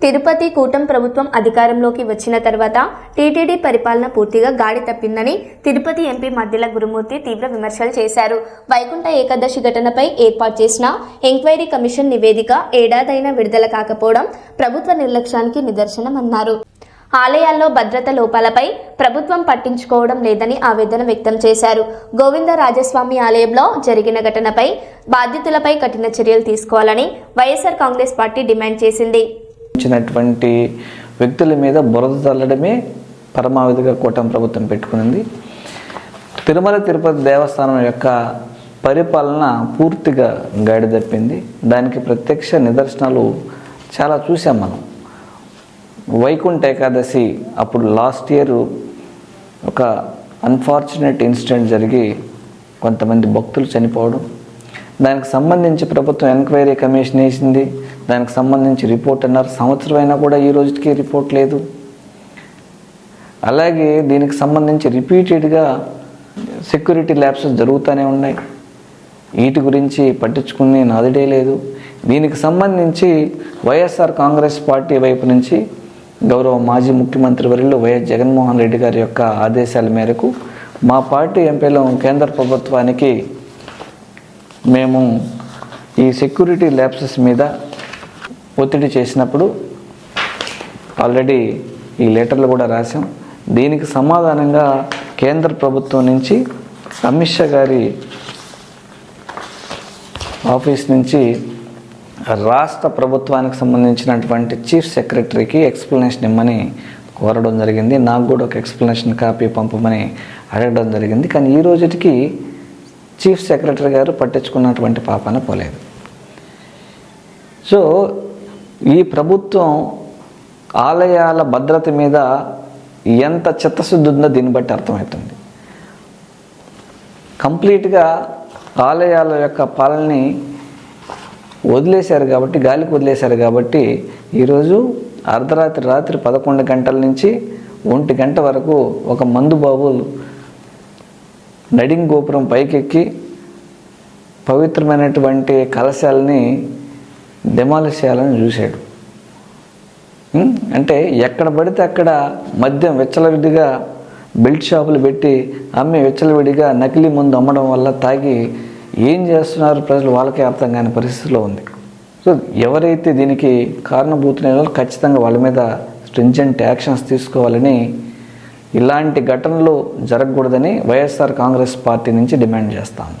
తిరుపతి కూటం ప్రభుత్వం అధికారంలోకి వచ్చిన తర్వాత టీటీడీ పరిపాలన పూర్తిగా గాడి తప్పిందని తిరుపతి ఎంపీ మధ్యల గురుమూర్తి తీవ్ర విమర్శలు చేశారు. వైకుంఠ ఏకాదశి ఘటనపై ఏర్పాటు చేసిన ఎంక్వైరీ కమిషన్ నివేదిక ఏడాదైనా విడుదల కాకపోవడం ప్రభుత్వ నిర్లక్ష్యానికి నిదర్శనమన్నారు. ఆలయాల్లో భద్రత లోపాలపై ప్రభుత్వం పట్టించుకోవడం లేదని ఆవేదన వ్యక్తం చేశారు. గోవింద రాజస్వామి ఆలయంలో జరిగిన ఘటనపై బాధ్యతలపై కఠిన చర్యలు తీసుకోవాలని వైఎస్ఆర్ కాంగ్రెస్ పార్టీ డిమాండ్ చేసింది. ఇచ్చినటువంటి వ్యక్తుల మీద బురద చల్లడమే పరమావధిగా కూటమి ప్రభుత్వం పెట్టుకునింది. తిరుమల తిరుపతి దేవస్థానం యొక్క పరిపాలన పూర్తిగా గాడి తప్పింది దానికి ప్రత్యక్ష నిదర్శనాలు చాలా చూసాం మనం. వైకుంఠ ఏకాదశి అప్పుడు లాస్ట్ ఇయర్ ఒక అన్ఫార్చునేట్ ఇన్సిడెంట్ జరిగి కొంతమంది భక్తులు చనిపోవడం దానికి సంబంధించి ప్రభుత్వం ఎంక్వైరీ కమిషన్ వేసింది. దానికి సంబంధించి రిపోర్ట్ అన్నారు. సంవత్సరం అయినా కూడా ఈ రోజుకి రిపోర్ట్ లేదు. అలాగే దీనికి సంబంధించి రిపీటెడ్గా సెక్యూరిటీ ల్యాబ్సెస్ జరుగుతూనే ఉన్నాయి. వీటి గురించి పట్టించుకునే నాదుడే లేదు. దీనికి సంబంధించి వైఎస్ఆర్ కాంగ్రెస్ పార్టీ వైపు నుంచి గౌరవ మాజీ ముఖ్యమంత్రి వర్యులు వైఎస్ జగన్మోహన్ రెడ్డి గారి యొక్క ఆదేశాల మేరకు మా పార్టీ ఎంపీలం కేంద్ర ప్రభుత్వానికి మేము ఈ సెక్యూరిటీ ల్యాబ్సెస్ మీద ఒత్తిడి చేసినప్పుడు ఆల్రెడీ ఈ లెటర్లు కూడా రాసాం దీనికి సమాధానంగా కేంద్ర ప్రభుత్వం నుంచి అమిత్ షా గారి ఆఫీస్ నుంచి రాష్ట్ర ప్రభుత్వానికి సంబంధించినటువంటి చీఫ్ సెక్రటరీకి ఎక్స్ప్లెనేషన్ ఇమ్మని కోరడం జరిగింది. నాకు కూడా ఒక ఎక్స్ప్లెనేషన్ కాపీ పంపమని అడగడం జరిగింది. కానీ ఈ రోజుకి చీఫ్ సెక్రటరీ గారు పట్టించుకున్నటువంటి పాపన పోలేదు. సో ఈ ప్రభుత్వం ఆలయాల భద్రత మీద ఎంత చిత్తశుద్ధి ఉందో దీన్ని బట్టి అర్థమవుతుంది. కంప్లీట్గా ఆలయాల యొక్క పాలనని వదిలేశారు కాబట్టి గాలికి వదిలేశారు కాబట్టి ఈరోజు అర్ధరాత్రి రాత్రి పదకొండు గంటల నుంచి ఒంటి గంట వరకు ఒక మందు బాబు నడింగ్ గోపురం పైకెక్కి పవిత్రమైనటువంటి కలశాలని డెమాలిష్ చేయాలని చూశాడు అంటే ఎక్కడ పడితే అక్కడ మద్యం విచ్చలవిడిగా బెల్ట్ షాపులు పెట్టి అమ్మి విచ్చలవిడిగా నకిలీ ముందు అమ్మడం వల్ల తాగి ఏం చేస్తున్నారు ప్రజలు వాళ్ళకే అర్థం కాని పరిస్థితిలో ఉంది. సో ఎవరైతే దీనికి కారణభూతులైన ఖచ్చితంగా వాళ్ళ మీద స్ట్రింజెంట్ యాక్షన్స్ తీసుకోవాలని ఇలాంటి ఘటనలు జరగకూడదని వైఎస్ఆర్ కాంగ్రెస్ పార్టీ నుంచి డిమాండ్ చేస్తాము.